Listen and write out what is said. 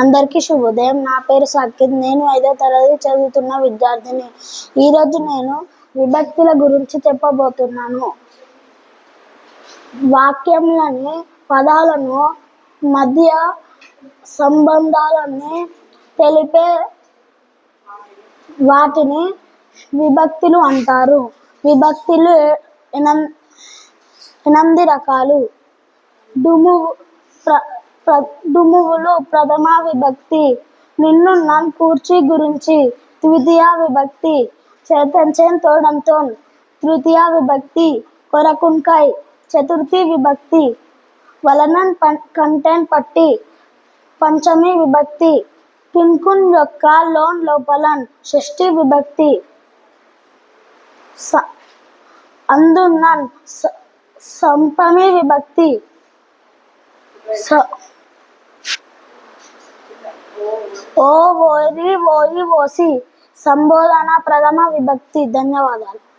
అందరికీ శుభోదయం. నా పేరు సాకిద్ నేను ఐదో తరగతి చదువుతున్న విద్యార్థిని. ఈరోజు నేను విభక్తుల గురించి చెప్పబోతున్నాను. వాక్యంలోని పదాలను మధ్య సంబంధాలని తెలిపే వాటిని విభక్తులు అంటారు. విభక్తులు ఎనం ఎనిమిది రకాలు. డుము ప్ర ప్రదుములు ప్రథమా ప్రథమ విభక్తి. నిన్ను నన్ కూర్చి గురించి ద్వితీయ విభక్తి. చేతంచెన్ తోడంతో తృతీయ విభక్తి. కొరకుంకాయ్ చతుర్థి విభక్తి. వలనన్ పం కంటెన్ పట్టి పంచమి విభక్తి. కింకున్ యొక్క లోన్ లోపలన్ షష్ఠి విభక్తి. స అందున్నన్ సంపమి విభక్తి. స ఓ ఓరి ఓరి ఓసి సంబోధన ప్రథమ విభక్తి. ధన్యవాదాలు.